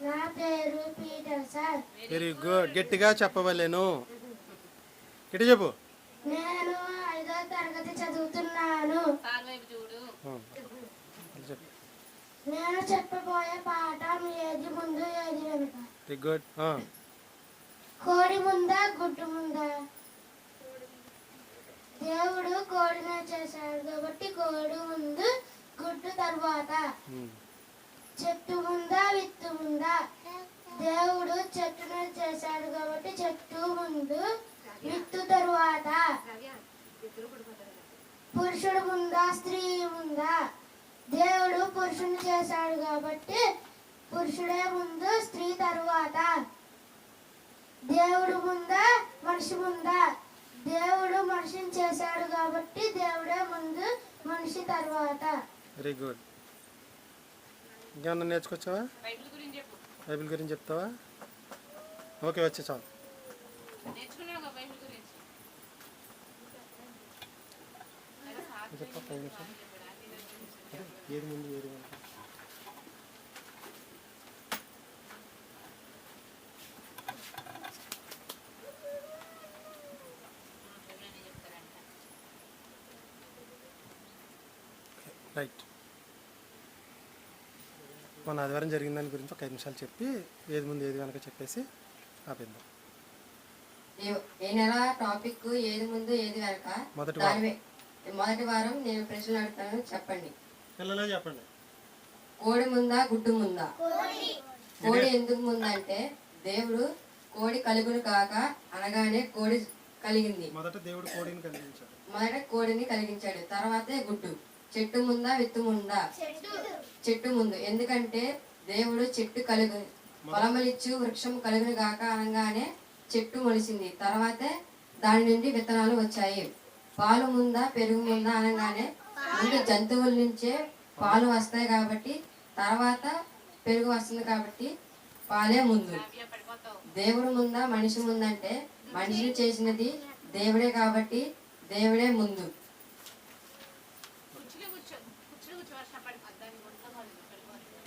నా పేరు Peter sir very good గట్టిగా చెప్పవలేను. ఇటు చెప్పు. నేను ఐదో తరగతి చదువుతున్నాను. నేను చెప్పబోయే పాఠం ఏది ముందు ఏది వెనుక? వెరీ గుడ్ ఆ, కోడి ముందా గుడ్డు ముందా? దేవుడు కోడిని చేశాడు కాబట్టి కోడి ముందు గుడ్డు తరువాత. చెట్టు ముందా విత్తు ఉందా దేవుడు చెట్టును చేశాడు కాబట్టి చెట్టు ముందు విత్తు తరువాత పురుషుడు ముందా స్త్రీ ముందా దేవుడు పురుషుని చేశాడు కాబట్టి పురుషుడే ముందు స్త్రీ తరువాత. దేవుడు ముందా మనిషి ముందా? దేవుడు మనిషిని చేశాడు కాబట్టి దేవుడే ముందు మనిషి తర్వాత. వెరీ గుడ్ ఇంకేమన్నా నేర్చుకొచ్చావా? బైబిల్ గురించి చెప్తావా? ఓకే వచ్చే చాలు. ఏది ముందు ఏది రైట్. మన ఆదివారం జరిగిన దాని గురించి ఒక ఐదు నిమిషాలు చెప్పి ఏది ముందు ఏది వెనక చెప్పేసి ఆపేద్దాం. నెల టాపిక్ ఏది ముందు ఏది వెనక? మొదటి దాని వే- మొదటి వారం నేను ప్రశ్నలు అడుగుతాను చెప్పండి. పిల్లలే చెప్పండి. కోడి ముందా గుడ్డు ముందా? కోడి ఎందుకు ముందంటే దేవుడు కోడి కలుగును కాక అనగానే కోడి కలిగింది. మొదట దేవుడు కోడిని కలిగించాడు. మొదట కోడిని కలిగించాడు తర్వాతే గుడ్డు. చెట్టు ముందా విత్తు ముందా? చెట్టు ముందు. ఎందుకంటే దేవుడు చెట్టు కలుగు పొలమలిచ్చు వృక్షం కలుగును కాక అనగానే చెట్టు మొలిచింది తర్వాతే దాని నుండి విత్తనాలు వచ్చాయి. పాలు ముందా పెరుగు ముందా అనగానే ముందు జంతువుల నుంచే పాలు వస్తాయి కాబట్టి తర్వాత పెరుగు వస్తుంది కాబట్టి పాలే ముందు. దేవుడు ముందా మనిషి ముందంటే మనిషిని చేసినది దేవుడే కాబట్టి దేవుడే ముందు. 지금 제가 잠깐 간단히 먼저 하는 거예요.